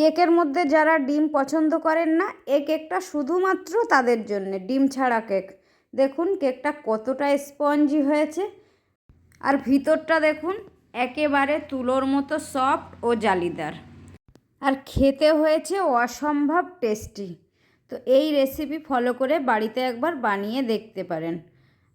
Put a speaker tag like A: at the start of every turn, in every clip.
A: কেকের মধ্যে যারা ডিম পছন্দ করেন না এ কেকটা শুধুমাত্র তাদের জন্যে, ডিম ছাড়া কেক। দেখুন, কেকটা কতটা স্পঞ্জি হয়েছে। আর ভিতরটা দেখুন, একেবারে তুলোর মতো সফট ও জালিদার। আর খেতে হয়েছে অসম্ভব টেস্টি। তো এই রেসিপি ফলো করে বাড়িতে একবার বানিয়ে দেখতে পারেন।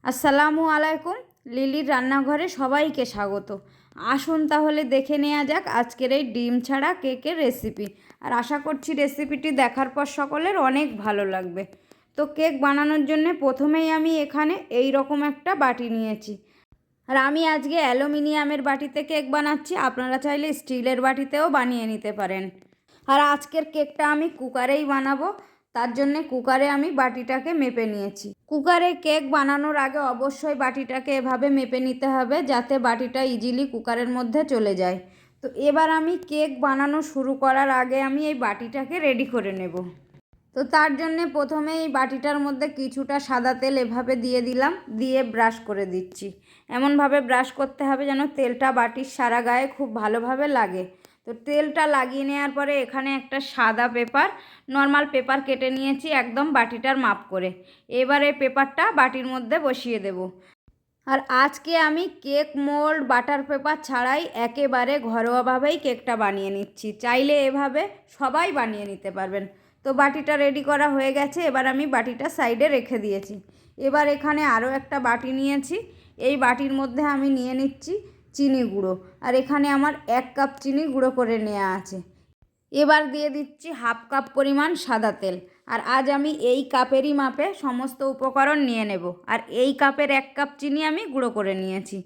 A: আসসালামু আলাইকুম, লিলির রান্নাঘরে সবাইকে স্বাগত। আসুন তাহলে দেখে নেওয়া যাক আজকের এই ডিম ছাড়া কেকের রেসিপি আর আশা করছি রেসিপিটি দেখার পর সকলের অনেক ভালো লাগবে। তো কেক বানানোর জন্য প্রথমেই আমি এখানে এই রকম একটা বাটি নিয়েছি। আর আমি আজকে অ্যালুমিনিয়ামের বাটিতে কেক বানাচ্ছি। আপনারা চাইলে স্টিলের বাটিতেও বানিয়ে নিতে পারেন। আর আজকের কেকটা আমি কুকারেই বানাবো। তার জন্যে কুকারে আমি বাটিটাকে মেপে নিয়েছি। কুকারে কেক বানানোর আগে অবশ্যই বাটিটাকে এভাবে মেপে নিতে হবে যাতে বাটিটা ইজিলি কুকারের মধ্যে চলে যায়। তো এবার আমি কেক বানানো শুরু করার আগে আমি এই বাটিটাকে রেডি করে নেব। তো তার জন্যে প্রথমে এই বাটিটার মধ্যে কিছুটা সাদা তেল এভাবে দিয়ে দিলাম, দিয়ে ব্রাশ করে দিচ্ছি। এমনভাবে ব্রাশ করতে হবে যেন তেলটা বাটির সারা গায়ে খুব ভালোভাবে লাগে। তো তেলটা লাগিয়ে নেওয়ার পরে এখানে একটা সাদা পেপার নর্মাল পেপার কেটে নিয়েছি একদম বাটিটার মাপ করে। এবার পেপারটা বাটির মধ্যে বসিয়ে দেব। আর আজকে আমি কেক মোল্ড বাটার পেপার ছাড়াই একেবারে ঘরোয়াভাবেই কেকটা বানিয়ে নিচ্ছি। চাইলে এভাবে সবাই বানিয়ে নিতে পারবেন। তো বাটিটা রেডি করা হয়ে গেছে, এবার আমি বাটিটা সাইডে রেখে দিয়েছি। এবার এখানে আরও একটা বাটি নিয়েছি। এই বাটির মধ্যে আমি নিয়ে নিচ্ছি চিনি গুঁড়ো। আর এখানে আমার এক কাপ চিনি গুঁড়ো করে নেওয়া আছে। এবার দিয়ে দিচ্ছি হাফ কাপ পরিমাণ সাদা তেল। আর আজ আমি এই কাপেরই মাপে সমস্ত উপকরণ নিয়ে নেব। আর এই কাপের এক কাপ চিনি আমি গুঁড়ো করে নিয়েছি।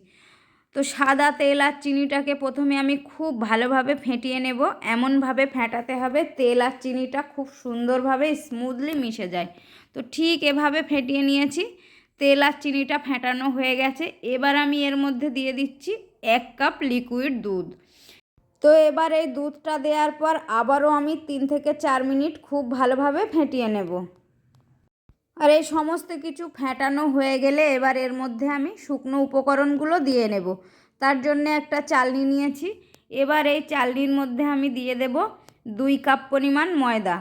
A: তো সাদা তেল আর চিনিটাকে প্রথমে আমি খুব ভালোভাবে ফেটিয়ে নেব। এমনভাবে ফেটাতে হবে তেল আর চিনিটা খুব সুন্দরভাবে স্মুথলি মিশে যায়। তো ঠিক এভাবে ফেটিয়ে নিয়েছি। তেল আর চিনিটা ফেটানো হয়ে গেছে। এবার আমি এর মধ্যে দিয়ে দিচ্ছি এক কাপ লিকুইড দুধ। তো এবার এই দুধটা দেওয়ার পর আবারও আমি তিন থেকে চার মিনিট খুব ভালোভাবে ফেটিয়ে নেব। আর এই সমস্ত কিছু ফেটানো হয়ে গেলে এবার এর মধ্যে আমি শুকনো উপকরণগুলো দিয়ে নেব। তার জন্য একটা চালনি নিয়েছি। এবার এই চালনির মধ্যে আমি দিয়ে দেব দুই কাপ পরিমাণ ময়দা।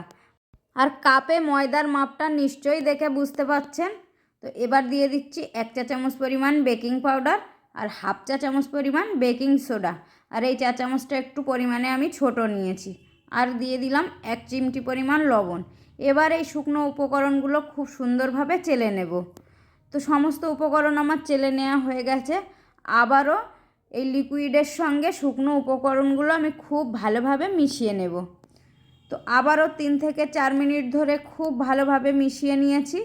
A: আর কাপে ময়দার মাপটা নিশ্চয়ই দেখে বুঝতে পারছেন। তো এবার দিয়ে দিচ্ছি এক চা চামচ পরিমাণ বেকিং পাউডার। আর হাফ চা চামচ পরিমাণ বেকিং সোডা। আর এই চা চামচটা একটু পরিমাণে আমি ছোট নিয়েছি। আর দিয়ে দিলাম এক চিমটি পরিমাণ লবণ। এবার এই শুকনো উপকরণগুলো খুব সুন্দরভাবে চেলে নেব। তো সমস্ত উপকরণ আমার চেলে নেওয়া হয়ে গেছে। আবারও এই লিকুইডের সঙ্গে শুকনো উপকরণগুলো আমি খুব ভালোভাবে মিশিয়ে নেব। তো আবারও তিন থেকে চার মিনিট ধরে খুব ভালোভাবে মিশিয়ে নিয়েছি।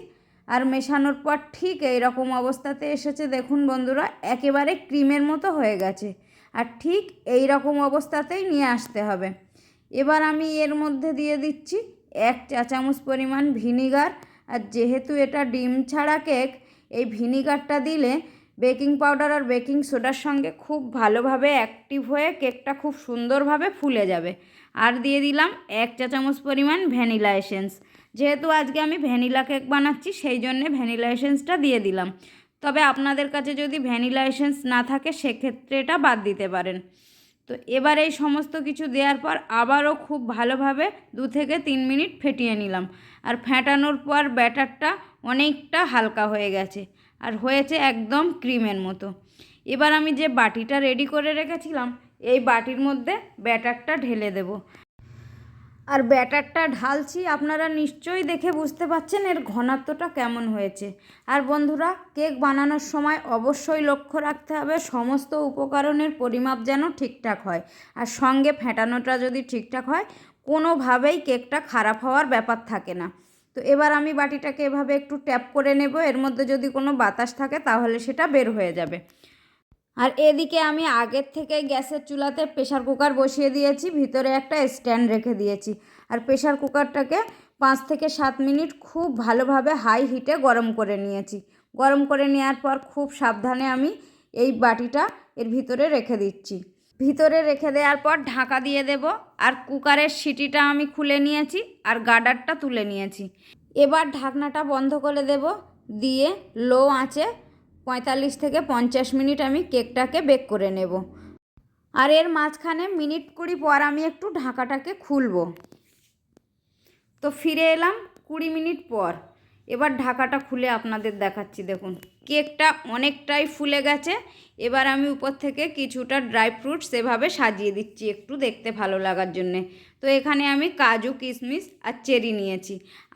A: আর মেশানোর পর ঠিক এই রকম অবস্থাতে এসেছে, দেখুন বন্ধুরা, একেবারে ক্রিমের মতো হয়ে গেছে। আর ঠিক এই রকম অবস্থাতেই নিয়ে আসতে হবে। এবার আমি এর মধ্যে দিয়ে দিচ্ছি এক চা চামচ পরিমাণ ভিনিগার। আর যেহেতু এটা ডিম ছাড়া কেক, এই ভিনিগারটা দিলে বেকিং পাউডার আর বেকিং সোডার সঙ্গে খুব ভালোভাবে অ্যাক্টিভ হয়ে কেকটা খুব সুন্দরভাবে ফুলে যাবে। আর দিয়ে দিলাম এক চা চামচ পরিমাণ ভ্যানিলা এসেন্স। যেহেতু আজকে আমি ভ্যানিলা কেক বানাচ্ছি, সেই জন্যে ভ্যানিলা এসেন্সটা দিয়ে দিলাম। তবে আপনাদের কাছে যদি ভ্যানিলা এসেন্স না থাকে, সেক্ষেত্রে এটা বাদ দিতে পারেন। তো এবার এই সমস্ত কিছু দেওয়ার পর আবারও খুব ভালোভাবে দু থেকে তিন মিনিট ফেটিয়ে নিলাম। আর ফেটানোর পর ব্যাটারটা অনেকটা হালকা হয়ে গেছে আর হয়েছে একদম ক্রিমের মতো। এবার আমি যে বাটিটা রেডি করে রেখেছিলাম, এই বাটির মধ্যে ব্যাটারটা ঢেলে দেব। আর ব্যাটারটা ঢালছি, আপনারা নিশ্চয়ই দেখে বুঝতে পাচ্ছেন এর ঘনত্বটা কেমন হয়েছে। আর বন্ধুরা, কেক বানানোর সময় অবশ্যই লক্ষ্য রাখতে হবে, সমস্ত উপকরণের পরিমাপ যেন ঠিকঠাক হয়। আর সঙ্গে ফেটানোটা যদি ঠিকঠাক হয়, কোনোভাবেই কেকটা খারাপ হওয়ার ব্যাপার থাকে না। তো এবার আমি বাটিটাকে এভাবে একটু ট্যাপ করে নেব, এর মধ্যে যদি কোনো বাতাস থাকে, তাহলে সেটা বের হয়ে যাবে। আর এদিকে আমি আগের থেকে গ্যাসের চুলাতে প্রেশার কুকার বসিয়ে দিয়েছি, ভিতরে একটা স্ট্যান্ড রেখে দিয়েছি। আর প্রেশার কুকারটাকে পাঁচ থেকে সাত মিনিট খুব ভালোভাবে হাই হিটে গরম করে নিয়েছি। গরম করে নেওয়ার পর খুব সাবধানে আমি এই বাটিটা এর ভিতরে রেখে দিচ্ছি। ভিতরে রেখে দেওয়ার পর ঢাকা দিয়ে দেব, আর কুকারের সিটিটা আমি খুলে নিয়েছি আর গার্ডারটা তুলে নিয়েছি। এবার ঢাকনাটা বন্ধ করে দেব, দিয়ে লো আঁচে পঁয়তাল্লিশ থেকে পঞ্চাশ মিনিট আমি কেকটাকে বেক করে নেব। আর এর মাঝখানে মিনিট কুড়ি পর আমি একটু ঢাকাটাকে খুলব। তো ফিরে এলাম কুড়ি মিনিট পর। এবার ঢাকাটা খুলে আপনাদের দেখাচ্ছি, দেখুন। কেকটা অনেকটাই ফুলে গেছে। এবার আমি উপর থেকে কিছুটা ড্রাই ফ্রুটস এভাবে সাজিয়ে দিচ্ছি একটু দেখতে ভালো লাগার জন্যে। তো এখানে আমি কাজু, কিশমিশ আর চেরি নিয়েছি।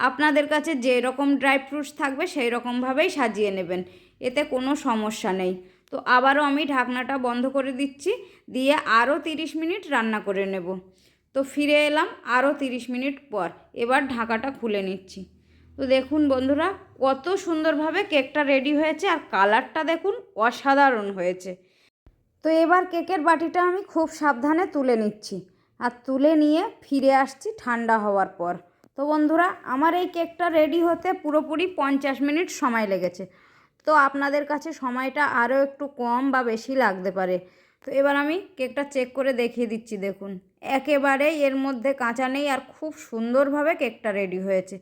A: আপনাদের কাছে যে রকম ড্রাই ফ্রুটস থাকবে সেই রকমভাবেই সাজিয়ে নেবেন। এতে কোনো সমস্যা নেই। তো আবারও আমি ঢাকনাটা বন্ধ করে দিচ্ছি, দিয়ে আরও তিরিশ মিনিট রান্না করে নেব। তো ফিরে এলাম আরও তিরিশ মিনিট পর, এবার ঢাকাটা খুলে নিচ্ছি। তো দেখুন বন্ধুরা, কত সুন্দরভাবে কেকটা রেডি হয়েছে আর কালারটা দেখুন অসাধারণ হয়েছে। তো এবার কেকের বাটিটা আমি খুব সাবধানে তুলে নিচ্ছি আর তুলে নিয়ে ফিরে আসছি ঠান্ডা হওয়ার পর। তো বন্ধুরা, আমার এই কেকটা রেডি হতে পুরোপুরি পঞ্চাশ মিনিট সময় লেগেছে। তো আপনাদের কাছে সময়টা আরও একটু কম বা বেশি লাগতে পারে। তো এবার আমি কেকটা চেক করে দেখিয়ে দিচ্ছি, দেখুন। একেবারেই এর মধ্যে কাঁচা নেই আর খুব সুন্দরভাবে কেকটা রেডি হয়েছে।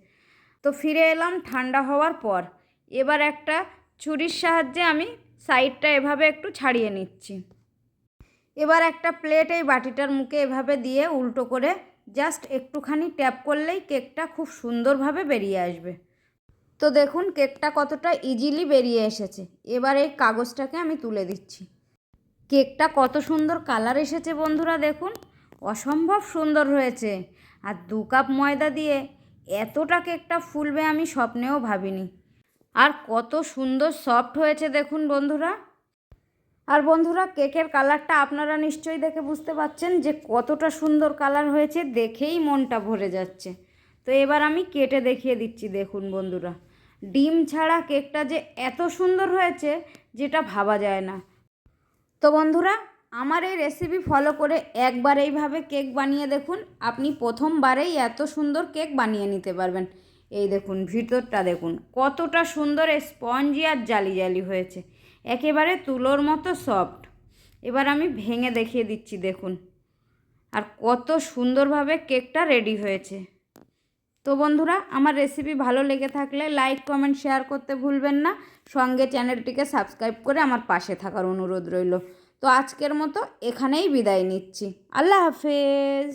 A: তো ফিরে এলাম ঠান্ডা হওয়ার পর। এবার একটা ছুরির সাহায্যে আমি সাইডটা এভাবে একটু ছাড়িয়ে নিচ্ছি। এবার একটা প্লেট এই বাটিটার মুখে এভাবে দিয়ে উল্টো করে জাস্ট একটুখানি ট্যাপ করলেই কেকটা খুব সুন্দরভাবে বেরিয়ে আসবে। তো দেখুন কেকটা কতটা ইজিলি বেরিয়ে এসেছে। এবার এই কাগজটাকে আমি তুলে দিচ্ছি। কেকটা কত সুন্দর কালার এসেছে বন্ধুরা দেখুন। অসম্ভব সুন্দর হয়েছে। আর দু কাপ ময়দা দিয়ে এতটা কেকটা ফুলবে আমি স্বপ্নেও ভাবিনি। আর কত সুন্দর সফট হয়েছে দেখুন বন্ধুরা। আর বন্ধুরা কেকের কালারটা আপনারা নিশ্চয়ই দেখে বুঝতে পারছেন যে কতটা সুন্দর কালার হয়েছে, দেখেই মনটা ভরে যাচ্ছে। তো এবার আমি কেটে দেখিয়ে দিচ্ছি দেখুন বন্ধুরা। ডিম ছাড়া কেকটা যে এত সুন্দর হয়েছে, যেটা ভাবা যায় না। তো বন্ধুরা, আমার এই রেসিপি ফলো করে একবার এইভাবে কেক বানিয়ে দেখুন। আপনি প্রথমবারেই এত সুন্দর কেক বানিয়ে নিতে পারবেন। এই দেখুন, ভিতরটা দেখুন, কতটা সুন্দর স্পঞ্জি আর জালি জালি হয়েছে। একেবারে তুলোর মতো সফট এবার আমি ভেঙে দেখিয়ে দিচ্ছি, দেখুন। আর কত সুন্দরভাবে কেকটা রেডি হয়েছে। তো বন্ধুরা, আমার রেসিপি ভালো লেগে থাকলে লাইক কমেন্ট শেয়ার করতে ভুলবেন না। সঙ্গে চ্যানেলটিকে সাবস্ক্রাইব করে আমার পাশে থাকার অনুরোধ রইল। তো আজকের মতো এখানেই বিদায় নিচ্ছি। আল্লাহ হাফেজ।